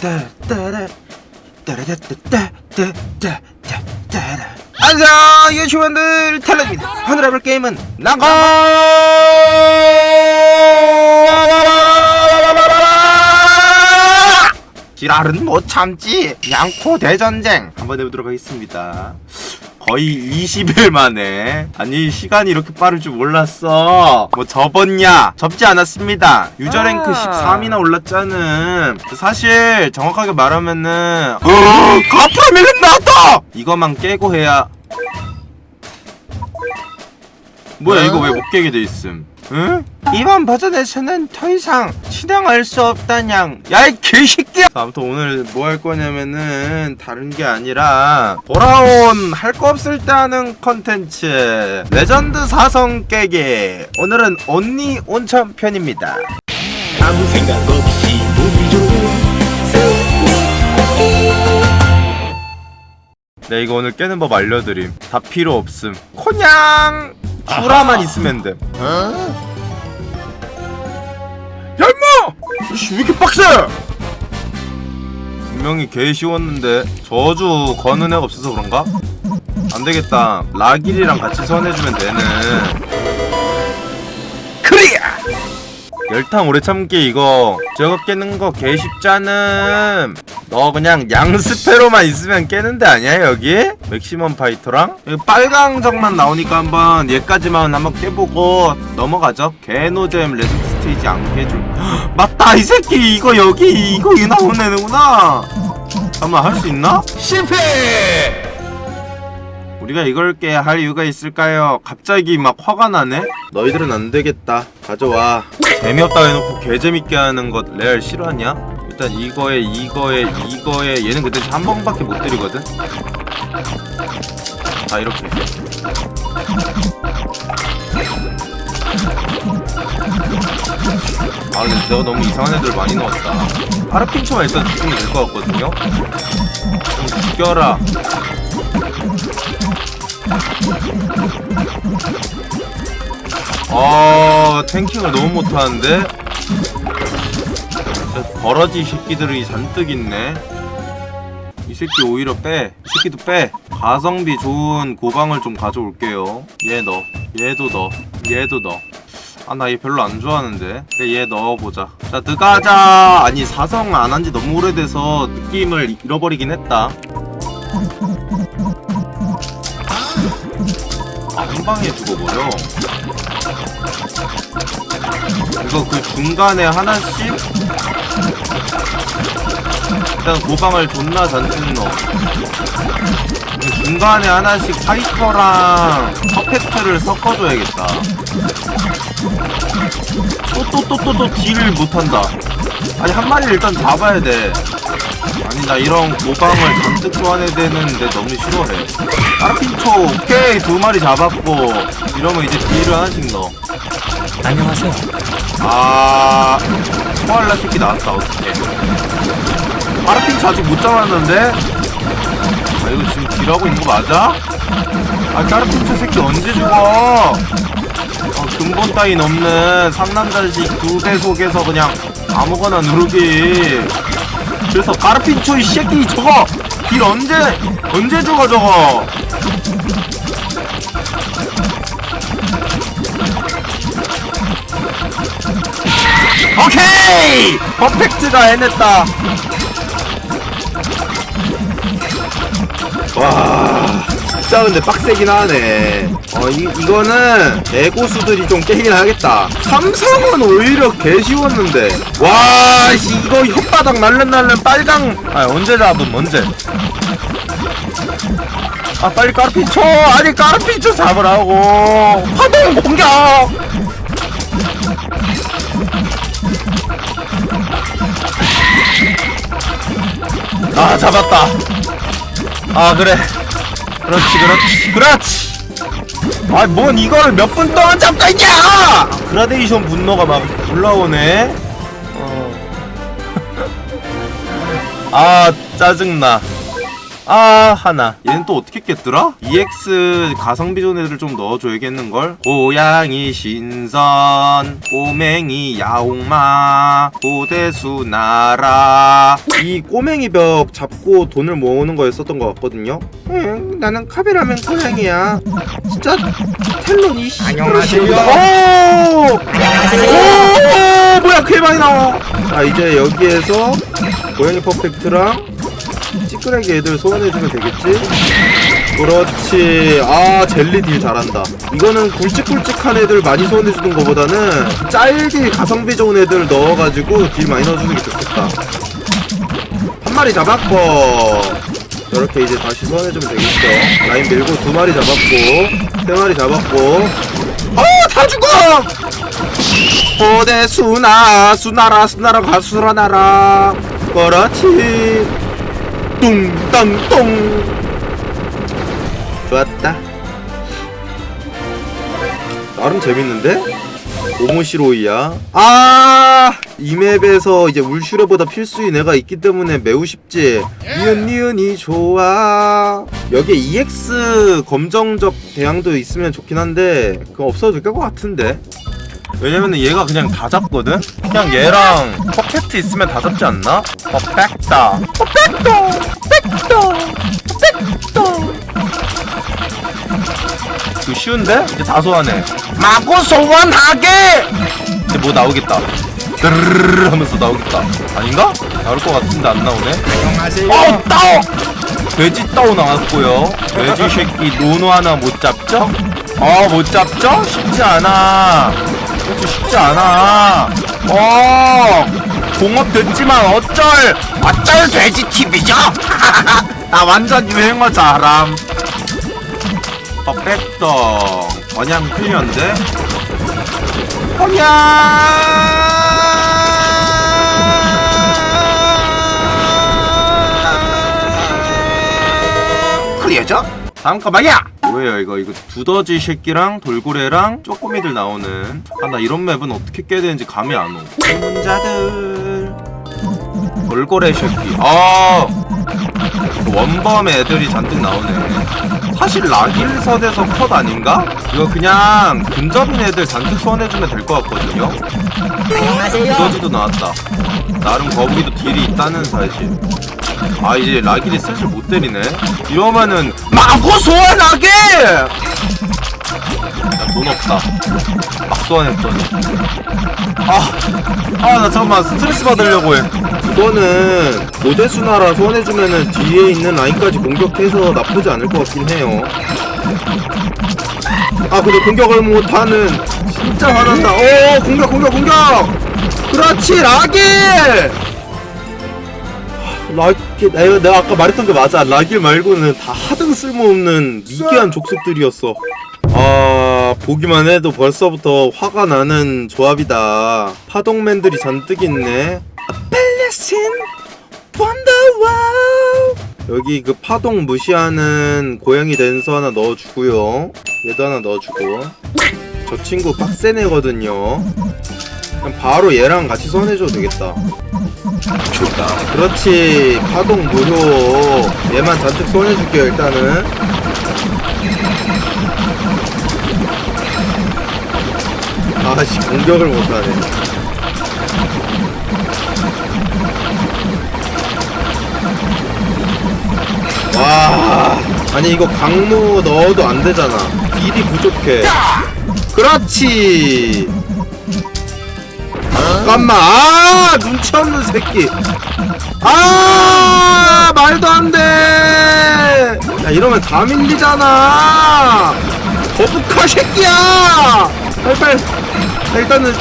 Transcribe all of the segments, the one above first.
따라따따따따따따라 안녕 유치원들 탈락입니다 오늘 해볼 게임은 난거 지랄은 못 참지 양코 대전쟁 한번 해보도록 하겠습니다 거의 20일 만에. 아니 시간이 이렇게 빠를 줄 몰랐어. 뭐 접었냐? 접지 않았습니다. 유저 랭크 아. 13이나 올랐자는 사실 정확하게 말하면은 어 가프라 밀림 나왔다! 이거만 깨고 해야 뭐야 이거 왜 못 깨게 돼 있음 응? 이번 버전에서는 더 이상 실행할 수 없다냥 야이 개새끼야! 자, 아무튼 오늘 뭐 할 거냐면은 다른 게 아니라 돌아온 할 거 없을 때 하는 컨텐츠 레전드 사성 깨기 오늘은 언니 온천 편입니다. 아무 생각 없이 보기 좋은 네 이거 오늘 깨는 법 알려드림. 다 필요 없음. 코냥 구라만 있으면 됨 야 임마! 이씨 왜 이렇게 빡세! 분명히 개 쉬웠는데 저주 거는 애가 없어서 그런가? 안 되겠다 라길이랑 같이 선해주면 되는 열탕 오래 참기 이거 저거 깨는 거 개 쉽잖음 너 그냥 양스페로만 있으면 깨는 데 아니야 여기? 맥시멈 파이터랑? 여기 빨강정만 나오니까 한번 얘까지만 한번 깨보고 넘어가죠 개노잼 레전드 스테이지 안 깨줄 헉, 맞다 이 새끼 이거 여기 이거 이 나오는 애구나 잠깐만 할 수 있나? 실패! 우리가 이걸 깨야 할 이유가 있을까요? 갑자기 막 화가 나네? 너희들은 안 되겠다. 가져와. 재미없다 해놓고 개재밌게 하는 것 레알 싫어하냐? 일단 이거에 이거에 이거에 얘는 근데 한 번밖에 못 때리거든? 자 이렇게 아 근데 내가 너무 이상한 애들 많이 넣었다 파르핀초만 일단 죽으면 될 것 같거든요? 좀 죽여라 아 탱킹을 너무 못하는데 버러지 새끼들이 잔뜩 있네 이 새끼 오히려 빼. 이 새끼도 빼. 가성비 좋은 고강을 좀 가져올게요. 얘 넣어. 얘도 넣어. 얘도 넣어. 아, 나 얘 별로 안 좋아하는데. 얘 넣어보자. 자, 드가자! 아니, 사성 안 한 지 너무 오래돼서 느낌을 잃어버리긴 했다. 방에 죽어버려. 이거 그 중간에 하나씩 일단 고방을 존나 잔뜩 넣어 그 중간에 하나씩 파이터랑 퍼펙트를 섞어줘야겠다. 또 또 또 또또 딜을 못한다. 아니 한 마리를 일단 잡아야 돼 아니 나 이런 고방을 잔뜩 소환해야 되는데 너무 싫어해. 까르핀초 오케이 두 마리 잡았고 이러면 이제 딜을 하나씩 넣어. 안녕하세요. 아 코알라 새끼 나왔다 어떡해. 파라핑 아직 못 잡았는데? 아 이거 지금 딜하고 있는 거 맞아? 아 까르핀초 새끼 언제 죽어? 어, 근본 따윈 없는 상남자식 두 대 속에서 그냥 아무거나 누르기 그래서 까르핀초 이 새끼 저거 딜 언제 언제 죽어 저거 오케이! 퍼펙트가 해냈다. 와, 진짜 근데 빡세긴 하네. 어, 이, 이거는 내고수들이 좀 깨긴 하겠다. 삼성은 오히려 개 쉬웠는데. 와, 씨, 이거 혓바닥 날른날른 빨강. 아, 언제 잡음, 언제? 아, 빨리 까르피쳐! 아니, 까르피쳐 잡으라고! 파동 공격! 아 잡았다 아 그래 그렇지 그렇지 그렇지 아뭔 이거를 몇 분 동안 잡고 있냐! 그라데이션 분노가 막 올라오네. 어. 아 짜증나 아 하나 얘는 또 어떻게 깼더라? EX 가성비 좋은 애들 좀 넣어줘야겠는걸? 고양이 신선 꼬맹이 야옹마 고대수 나라 이 꼬맹이 벽 잡고 돈을 모으는 거였었던 것 같거든요 응 나는 카베라면 고양이야 진짜 텔론이 안녕하세요. 오! 오! 뭐야 꽤 많이 나와 자 이제 여기에서 고양이 퍼펙트랑 찌끄레기 애들 소환해주면 되겠지? 그렇지. 아 젤리 딜 잘한다. 이거는 굵직굵직한 애들 많이 소환해주는 거보다는 짤딜 가성비 좋은 애들 넣어가지고 딜 많이 넣어주는 게 좋겠다. 한 마리 잡았고. 이렇게 이제 다시 소환해주면 되겠죠. 라인 밀고 두 마리 잡았고 세 마리 잡았고. 어다 죽어! 고대 수나 수나라 수나라 가수라 나라. 그렇지 뚱땅똥. 좋았다. 나름 재밌는데? 오모시로이야. 아! 이 맵에서 이제 울슈레보다 필수인 애가 있기 때문에 매우 쉽지. 니은 니은이 좋아. 여기에 EX 검정적 대항도 있으면 좋긴 한데 그거 없어도 될 것 같은데 왜냐면 얘가 그냥 다 잡거든? 그냥 얘랑 퍼펙트 있으면 다 잡지 않나? 퍼펙다 퍼펙토 퍼펙토 퍼펙토 이거 쉬운데? 이제 다 소환해 마구 소환하게! 이제 뭐 나오겠다 드르르르 하면서 나오겠다 아닌가? 나올 것 같은데 안 나오네 안녕하세요. 어, 따오! 돼지 따오 나왔고요. 돼지 새끼 노노 하나 못 잡죠? 어, 못 잡죠? 쉽지 않아. 그렇지, 쉽지 않아. 어, 공업 됐지만 어쩔, 어쩔 돼지 TV죠? 나 완전 유행어 잘함. 퍼펙터. 그냥 클리어인데? 그냥 클리어죠? 다음 거 말이야! 뭐예요 이거? 이거 두더지 새끼랑 돌고래랑 쪼꼬미들 나오는. 아 나 이런 맵은 어떻게 깨야 되는지 감이 안오 혼자들. 돌고래 새끼. 아 원범 애들이 잔뜩 나오네 사실 라길선에서 컷 아닌가? 이거 그냥 근접인 애들 잔뜩 소환해주면 될 것 같거든요. 두더지도 나왔다. 나름 거북이도 딜이 있다는 사실. 아 이제 라길이 슬슬 못 때리네. 이러면은 마구 소환하게! 야, 돈 없다. 막 소환했더니. 아, 아 나 잠깐만 스트레스 받으려고 해. 이거는 모대수나라 소환해주면은 뒤에 있는 라인까지 공격해서 나쁘지 않을 것 같긴 해요. 아 근데 공격을 못하는 진짜 화난다 오 공격 공격 공격 그렇지 라길 라길 내가, 내가 아까 말했던 게 맞아 라길 말고는 다 하등 쓸모없는 미개한 족속들이었어 아 보기만 해도 벌써부터 화가 나는 조합이다. 파동맨들이 잔뜩 있네. 벨레신 원더와우 여기 그 파동 무시하는 고양이 댄서 하나 넣어주고요. 얘도 하나 넣어주고. 저 친구 빡센 애거든요. 그냥 바로 얘랑 같이 선해줘도 되겠다. 좋다. 그렇지. 파동 무효. 얘만 잔뜩 선해줄게요 일단은 아씨 공격을 못하네. 와. 아니 이거 강무 넣어도 안 되잖아. 딜이 부족해. 그렇지. 잠깐만. 아 눈치 없는 새끼. 아 말도 안돼. 야 이러면 다 밀리잖아. 거북카 새끼야. 빨리빨리 야, 일단은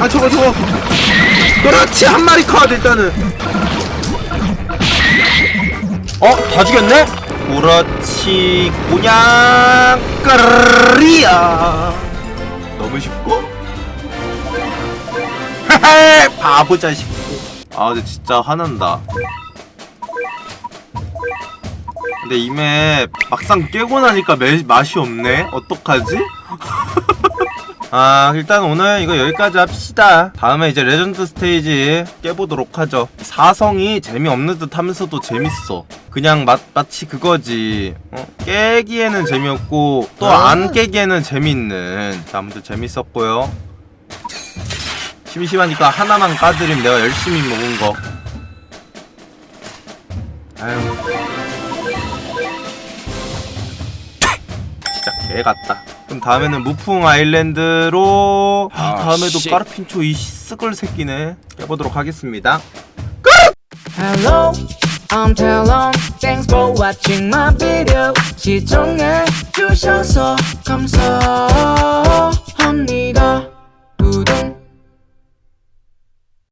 아 저거 저거 그렇지 한 마리 컷 일단은 어? 다 죽였네? 그렇지 그냥 까리야 너무 쉽고? 바보 자식 아 근데 진짜 화난다 근데 이맵 막상 깨고 나니까 매, 맛이 없네 어떡하지? 아 일단 오늘 이거 여기까지 합시다. 다음에 이제 레전드 스테이지 깨보도록 하죠. 사성이 재미없는 듯 하면서도 재밌어. 그냥 마, 마치 그거지. 어? 깨기에는 재미없고 또 안 깨기에는 재밌는. 자, 아무튼 재밌었고요. 심심하니까 하나만 까드림. 내가 열심히 먹은 거. 아유. 진짜 개 같다. 그럼 다음에는 무풍 아일랜드로 아, 아, 다음에도 씨. 까르핀초 이 쓱을 새끼네 깨보도록 하겠습니다. Hello, I'm Talon. Thanks for watching my video. 시청해 주셔서 감사합니다.